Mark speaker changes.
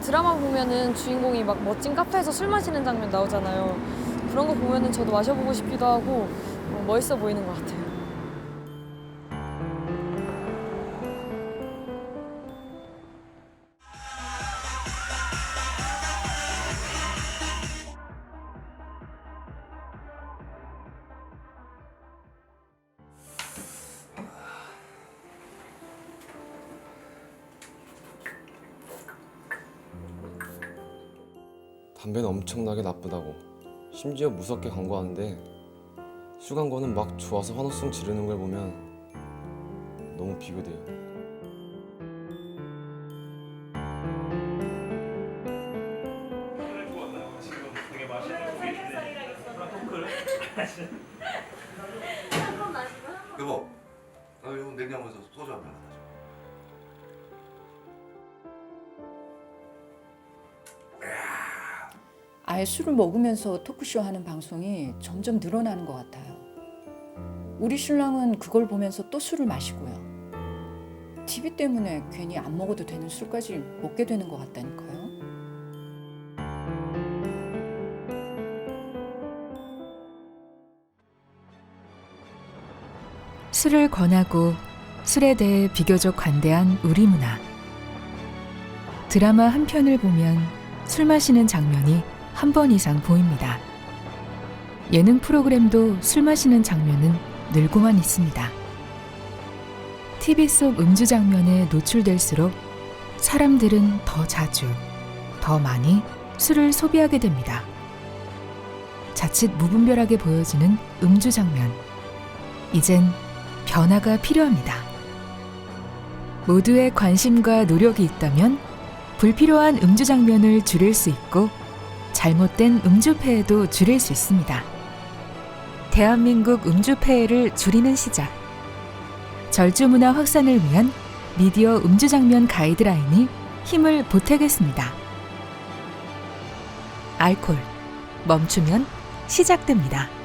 Speaker 1: 드라마 보면은 주인공이 막 멋진 카페에서 술 마시는 장면 나오잖아요. 그런 거 보면은 저도 마셔보고 싶기도 하고 어, 멋있어 보이는 것 같아요.
Speaker 2: 담배는 엄청나게 나쁘다고 심지어 무섭게 광고하는데 술 광고는 막 좋아서 환호성 지르는 걸 보면 너무 비교돼요.
Speaker 3: 여보, 나 이거 냉장고에서 소주 한잔 갖다
Speaker 4: 아예 술을 먹으면서 토크쇼 하는 방송이 점점 늘어나는 것 같아요. 우리 신랑은 그걸 보면서 또 술을 마시고요. TV 때문에 괜히 안 먹어도 되는 술까지 먹게 되는 것 같다니까요.
Speaker 5: 술을 권하고 술에 대해 비교적 관대한 우리 문화. 드라마 한 편을 보면 술 마시는 장면이 한 번 이상 보입니다. 예능 프로그램도 술 마시는 장면은 늘고만 있습니다. TV 속 음주 장면에 노출될수록 사람들은 더 자주, 더 많이 술을 소비하게 됩니다. 자칫 무분별하게 보여지는 음주 장면. 이젠 변화가 필요합니다. 모두의 관심과 노력이 있다면 불필요한 음주 장면을 줄일 수 있고 잘못된 음주 폐해도 줄일 수 있습니다. 대한민국 음주 폐해를 줄이는 시작. 절주 문화 확산을 위한 미디어 음주 장면 가이드라인이 힘을 보태겠습니다. 알콜 멈추면 시작됩니다.